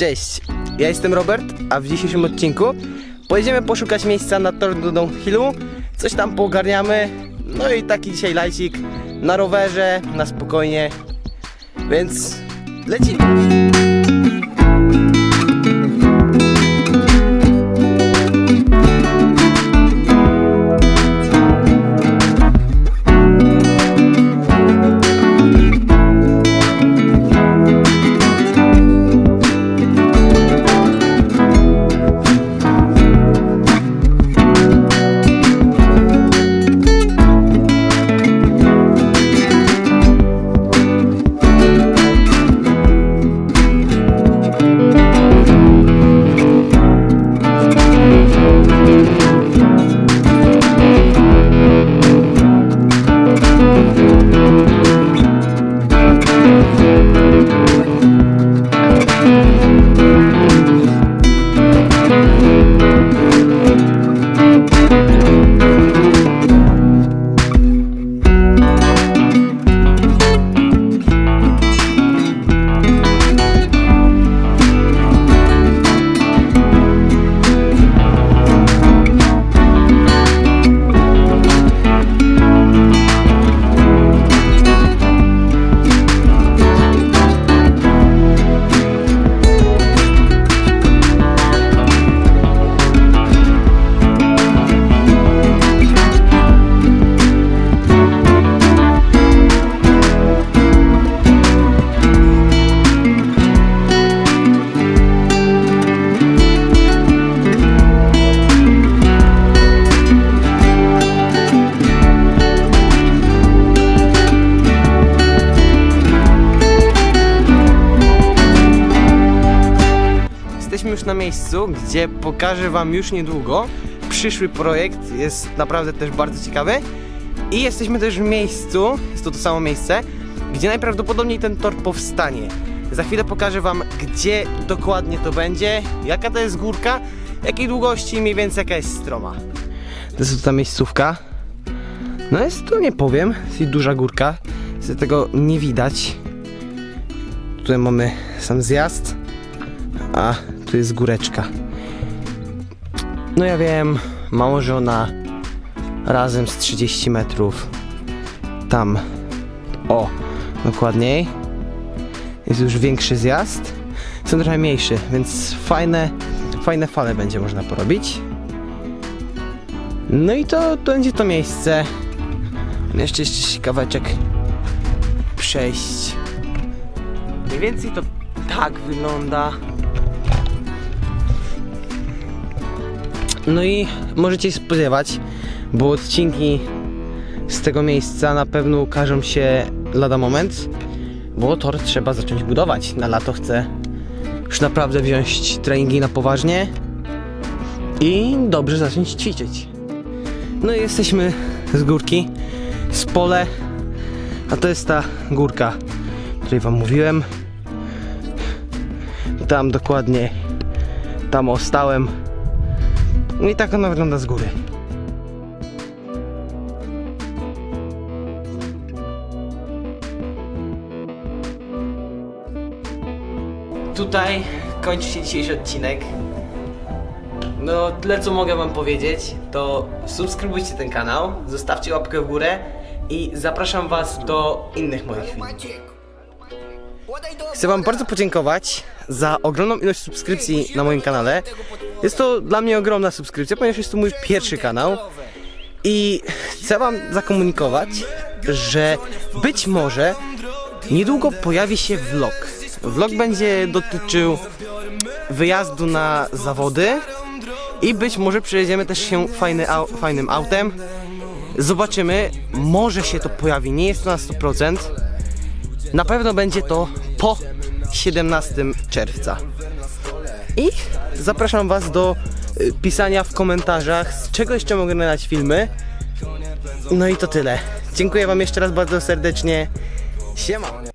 Cześć, ja jestem Robert, a w dzisiejszym odcinku pojedziemy poszukać miejsca na Tornado Hillu, coś tam poogarniamy, no i taki dzisiaj lajcik na rowerze, na spokojnie, więc lecimy. Jesteśmy już na miejscu, gdzie pokażę Wam już niedługo przyszły projekt. Jest naprawdę też bardzo ciekawy. I jesteśmy też w miejscu, jest to to samo miejsce, gdzie najprawdopodobniej ten tor powstanie. Za chwilę pokażę Wam, gdzie dokładnie to będzie, jaka to jest górka, jakiej długości mniej więcej jaka jest stroma. To jest ta miejscówka. No jest to, nie powiem, jest duża górka, z tego nie widać. Tutaj mamy sam zjazd a tu jest góreczka. No ja wiem, mało że ona razem z 30 metrów tam, o, dokładniej, jest już większy zjazd, są trochę mniejszy, więc fajne, fajne fale będzie można porobić. No i to, to będzie to miejsce. Jeszcze jeszcze kawałeczek przejść. Mniej więcej to tak wygląda. No i możecie się spodziewać, bo odcinki z tego miejsca na pewno ukażą się lada moment, bo tor trzeba zacząć budować. Na lato chcę już naprawdę wziąć treningi na poważnie i dobrze zacząć ćwiczyć. No i jesteśmy z górki, z pole, a to jest ta górka, o której wam mówiłem. Tam dokładnie, tam ostałem. No i tak ona wygląda z góry. Tutaj kończy się dzisiejszy odcinek. No, tyle co mogę wam powiedzieć, to subskrybujcie ten kanał, zostawcie łapkę w górę i zapraszam was do innych moich filmów. Chcę Wam bardzo podziękować za ogromną ilość subskrypcji na moim kanale. Jest to dla mnie ogromna subskrypcja, ponieważ jest to mój pierwszy kanał. I chcę Wam zakomunikować, że być może niedługo pojawi się vlog. Vlog będzie dotyczył wyjazdu na zawody i być może przejedziemy też się fajny fajnym autem. Zobaczymy, może się to pojawi, nie jest to na 100%. Na pewno będzie to po 17 czerwca. I zapraszam Was do y, pisania w komentarzach, z czego jeszcze mogę nagrać filmy. No i to tyle. Dziękuję Wam jeszcze raz bardzo serdecznie. Siema!